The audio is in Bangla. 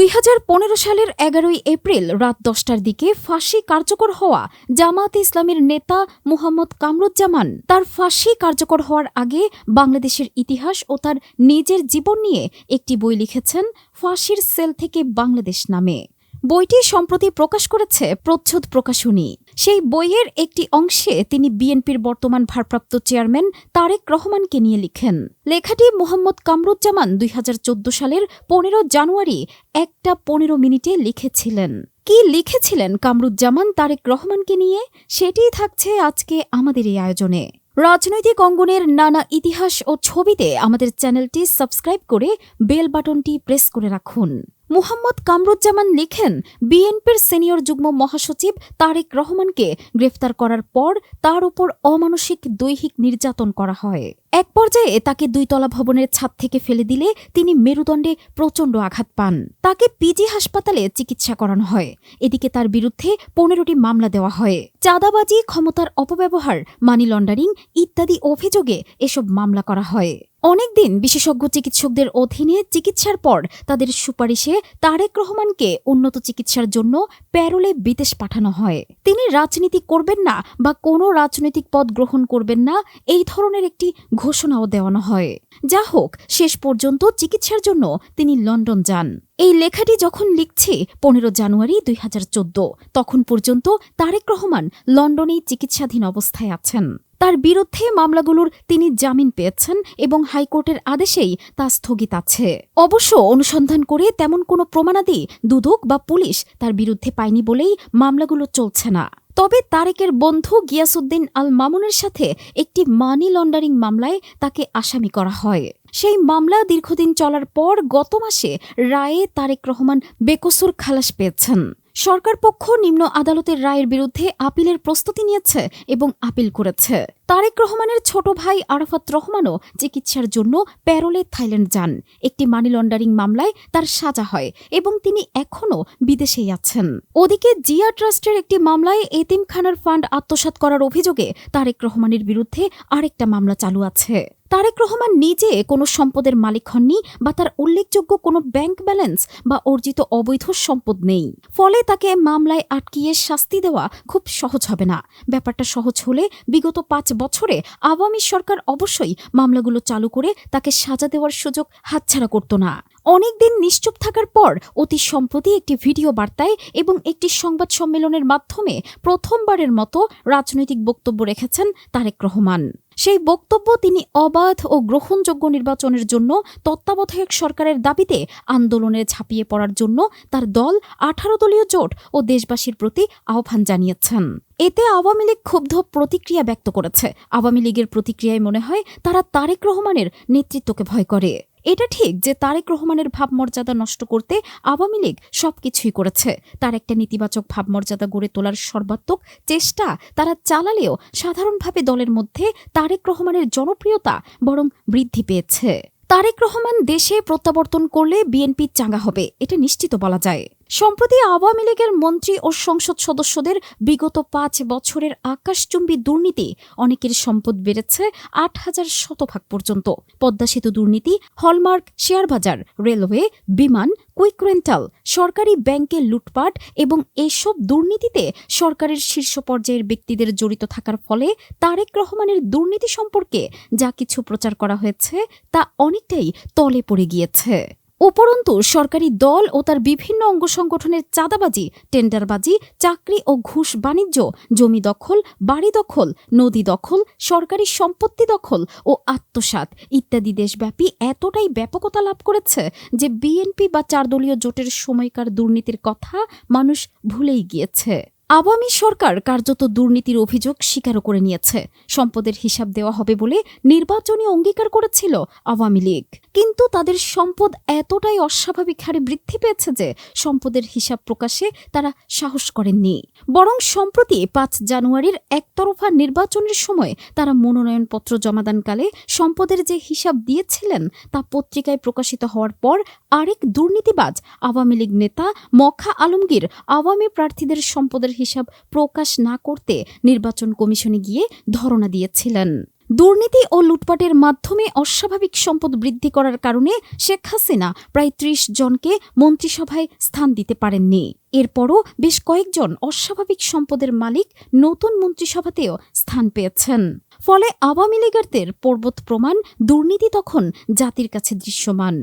দুই হাজার পনেরো সালের এগারোই এপ্রিল রাত দশটার দিকে ফাঁসি কার্যকর হওয়া জামায়াতে ইসলামের নেতা মোহাম্মদ কামরুজ্জামান তার ফাঁসি কার্যকর হওয়ার আগে বাংলাদেশের ইতিহাস ও তার নিজের জীবন নিয়ে একটি বই লিখেছেন ফাঁসির সেল থেকে বাংলাদেশ নামে। বইটি সম্প্রতি প্রকাশ করেছে প্রচ্ছদ প্রকাশনী। সেই বইয়ের একটি অংশে তিনি বিএনপির বর্তমান ভারপ্রাপ্ত চেয়ারম্যান তারেক রহমানকে নিয়ে লিখেন। লেখাটি মোহাম্মদ কামরুজ্জামান দুই হাজার চৌদ্দ সালের পনেরো জানুয়ারি একটা পনেরো মিনিটে লিখেছিলেন। কি লিখেছিলেন কামরুজ্জামান তারেক রহমানকে নিয়ে? সেটিই থাকছে আজকে আমাদের এই আয়োজনে। রাজনৈতিক অঙ্গনের নানা ইতিহাস ও ছবিতে আমাদের চ্যানেলটি সাবস্ক্রাইব করে বেল বাটনটি প্রেস করে রাখুন। মুহাম্মদ কামরুজ্জামান লিখেন, বিএনপির সিনিয়র যুগ্ম মহাসচিব তারেক রহমানকে গ্রেফতার করার পর তার উপর অমানসিক দৈহিক নির্যাতন করা হয়। এক পর্যায়ে তাকে দুইতলা ভবনের ছাদ থেকে ফেলে দিলে তিনি মেরুদণ্ডে প্রচণ্ড আঘাত পান। তাকে পিজি হাসপাতালে চিকিৎসা করানো হয়। এদিকে তার বিরুদ্ধে পনেরোটি মামলা দেওয়া হয়। চাঁদাবাজি, ক্ষমতার অপব্যবহার, মানি লন্ডারিং ইত্যাদি অভিযোগে এসব মামলা করা হয়। অনেকদিন বিশেষজ্ঞ চিকিৎসকদের অধীনে চিকিৎসার পর তাদের সুপারিশে তারেক রহমানকে উন্নত চিকিৎসার জন্য প্যারোলে বিদেশ পাঠানো হয়। তিনি রাজনীতি করবেন না বা কোনো রাজনৈতিক পদ গ্রহণ করবেন না, এই ধরনের একটি ঘোষণাও দেওয়ানো হয়। যা হোক, শেষ পর্যন্ত চিকিৎসার জন্য তিনি লন্ডন যান। এই লেখাটি যখন লিখছি পনেরো জানুয়ারি দুই হাজার চোদ্দ, তখন পর্যন্ত তারেক রহমান লন্ডনেই চিকিৎসাধীন অবস্থায় আছেন। তার বিরুদ্ধে মামলাগুলোর তিনি জামিন পেয়েছেন এবং হাইকোর্টের আদেশেই তা স্থগিত আছে। অবশ্য অনুসন্ধান করে তেমন কোনো প্রমাণাদি দুদক বা পুলিশ তার বিরুদ্ধে পায়নি বলেই মামলাগুলো চলছে না। তবে তারেকের বন্ধু গিয়াসুদ্দিন আল মামুনের সাথে একটি মানি লন্ডারিং মামলায় তাকে আসামি করা হয়। সেই মামলা দীর্ঘদিন চলার পর গত মাসে রায়ে তারেক রহমান বেকসুর খালাস পেয়েছেন। সরকার পক্ষ নিম্ন আদালতের রায়ের বিরুদ্ধে আপিলের প্রস্তুতি নিয়েছে এবং আপিল করেছে। তারেক রহমানের ছোট ভাই আরাফাত রহমানও চিকিৎসার জন্য প্যারোলে থাইল্যান্ড যান। একটি মানি লন্ডারিং মামলায় তার সাজা হয় এবং তিনি এখনও বিদেশেই আছেন। ওদিকে জিয়া ট্রাস্টের একটি মামলায় এতিমখানার ফান্ড আত্মসাৎ করার অভিযোগে তারেক রহমানের বিরুদ্ধে আরেকটা মামলা চালু আছে। তারেক রহমান নিজে কোনো সম্পদের মালিক হননি বা তার উল্লেখযোগ্য কোনো ব্যাংক ব্যালেন্স বা অর্জিত অবৈধ সম্পদ নেই। ফলে তাকে মামলায় আটকিয়ে শাস্তি দেওয়া খুব সহজ হবে না। ব্যাপারটা সহজ হলে বিগত পাঁচ বছরে আওয়ামী সরকার অবশ্যই মামলাগুলো চালু করে তাকে সাজা দেওয়ার সুযোগ হাতছাড়া করত না। অনেকদিন নিশ্চুপ থাকার পর অতি সম্প্রতি একটি ভিডিও বার্তায় এবং একটি সংবাদ সম্মেলনের মাধ্যমে প্রথমবারের মতো রাজনৈতিক বক্তব্য রেখেছেন তারেক রহমান। সেই বক্তব্য তিনি অবাধ ও গ্রহণযোগ্য নির্বাচনের জন্য তত্ত্বাবধায়ক সরকারের দাবিতে আন্দোলনে ঝাঁপিয়ে পড়ার জন্য তার দল আঠারো দলীয় জোট ও দেশবাসীর প্রতি আহ্বান জানিয়েছেন। এতে আওয়ামী লীগ ক্ষুব্ধ প্রতিক্রিয়া ব্যক্ত করেছে। আওয়ামী লীগের প্রতিক্রিয়ায় মনে হয় তারা তারেক রহমানের নেতৃত্বকে ভয় করে। এটা ঠিক যে তারেক রহমানের ভাবমর্যাদা নষ্ট করতে আওয়ামী লীগ সব কিছুই করেছে। তার একটা নেতিবাচক ভাবমর্যাদা গড়ে তোলার সর্বাত্মক চেষ্টা তারা চালালেও সাধারণভাবে দলের মধ্যে তারেক রহমানের জনপ্রিয়তা বরং বৃদ্ধি পেয়েছে। তারেক রহমান দেশে প্রত্যাবর্তন করলে বিএনপি চাঙ্গা হবে, এটা নিশ্চিত বলা যায়। সম্প্রতি আওয়ামী লীগের মন্ত্রী ও সংসদ সদস্যদের বিগত পাঁচ বছরের আকাশচুম্বী দুর্নীতি অনেকের সম্পদ বেড়েছে আট হাজার শতভাগ পর্যন্ত। পদ্মা সেতু দুর্নীতি, হলমার্ক শেয়ার বাজার রেলওয়ে, বিমান, কুইক রেন্টাল, সরকারি ব্যাংকে লুটপাট এবং এসব দুর্নীতিতে সরকারের শীর্ষ পর্যায়ের ব্যক্তিদের জড়িত থাকার ফলে তারেক রহমানের দুর্নীতি সম্পর্কে যা কিছু প্রচার করা হয়েছে তা অনেকটাই তলে পড়ে গিয়েছে। উপরন্তু, সরকারি দল ও তার বিভিন্ন অঙ্গ সংগঠনের চাঁদাবাজি, টেন্ডারবাজি, চাকরি ও ঘুষ বাণিজ্য, জমি দখল, বাড়ি দখল, নদী দখল, সরকারি সম্পত্তি দখল ও আত্মসাত ইত্যাদি দেশব্যাপী এতটাই ব্যাপকতা লাভ করেছে যে বিএনপি বা চারদলীয় জোটের সময়কার দুর্নীতির কথা মানুষ ভুলেই গিয়েছে। আওয়ামী সরকার কার্যত দুর্নীতির অভিযোগ স্বীকারও করে নিয়েছে। সম্পদের হিসাব দেওয়া হবে বলে নির্বাচনী অঙ্গীকার করেছিল আওয়ামী লীগ। কিন্তু তাদের সম্পদ এতটাই অস্বাভাবিক হারে বৃদ্ধি পেয়েছে যে সম্পদের হিসাব প্রকাশে তারা সাহস করেননি। বরং সম্প্রতি পাঁচ জানুয়ারির একতরফা নির্বাচনের সময় তারা মনোনয়নপত্র জমাদানকালে সম্পদের যে হিসাব দিয়েছিলেন তা পত্রিকায় প্রকাশিত হওয়ার পর আরেক দুর্নীতিবাজ আওয়ামী লীগ নেতা মখা আলমগীর আওয়ামী প্রার্থীদের সম্পদের হিসাব প্রকাশ না করতে নির্বাচন কমিশনে গিয়ে ধরনা দিয়েছিলেন। দুর্নীতি ও লুটপাটের মাধ্যমে অস্বাভাবিক সম্পদ বৃদ্ধি করার কারণে শেখ হাসিনা প্রায় ত্রিশ জনকে মন্ত্রিসভায় স্থান দিতে পারেননি। এরপরও বেশ কয়েকজন অস্বাভাবিক সম্পদের মালিক নতুন মন্ত্রিসভাতেও স্থান পেয়েছেন। ফলে আওয়ামী লীগারদের পর্বত প্রমাণ দুর্নীতি তখন জাতির কাছে দৃশ্যমান।